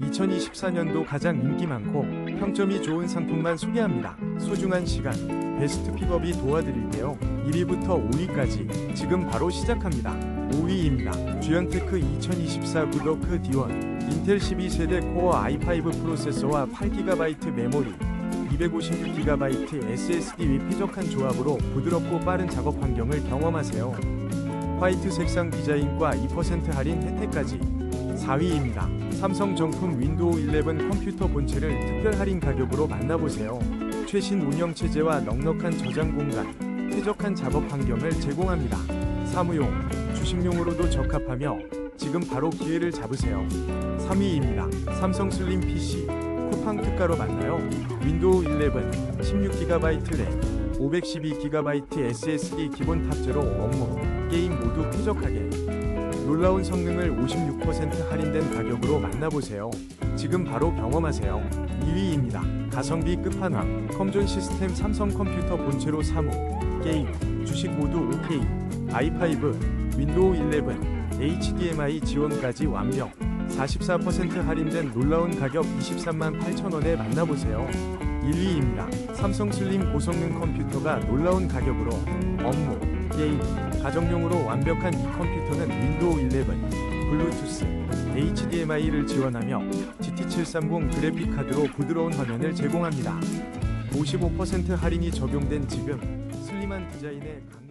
2024년도 가장 인기 많고 평점이 좋은 상품만 소개합니다. 소중한 시간, 베스트 픽업이 도와드릴게요. 1위부터 5위까지 지금 바로 시작합니다. 5위입니다. 주연테크 2024 구더크 D1 인텔 12세대 코어 i5 프로세서와 8GB 메모리 256GB SSD 위 쾌적한 조합으로 부드럽고 빠른 작업 환경을 경험하세요. 화이트 색상 디자인과 2% 할인 혜택까지 4위입니다. 삼성 정품 윈도우 11 컴퓨터 본체를 특별 할인 가격으로 만나보세요. 최신 운영 체제와 넉넉한 저장 공간, 쾌적한 작업 환경을 제공합니다. 사무용, 주식용으로도 적합하며 지금 바로 기회를 잡으세요. 3위입니다. 삼성 슬림 PC 쿠팡 특가로 만나요. 윈도우 11 16GB 램 512GB SSD 기본 탑재로 업무, 게임 모두 쾌적하게 놀라운 성능을 56% 할인된 가격으로 만나보세요. 지금 바로 경험하세요. 2위입니다. 가성비 끝판왕 컴존 시스템 삼성 컴퓨터 본체로 사무, 게임, 주식 모두 OK, i5, 윈도우 11, HDMI 지원까지 완벽. 44% 할인된 놀라운 가격 23만 8천원에 만나보세요. 1위입니다. 삼성 슬림 고성능 컴퓨터가 놀라운 가격으로 업무, 게임, 가정용으로 완벽한 이 컴퓨터는 윈도우 11, 블루투스, HDMI를 지원하며 GT730 그래픽 카드로 부드러운 화면을 제공합니다. 55% 할인이 적용된 지금 슬림한 디자인의 강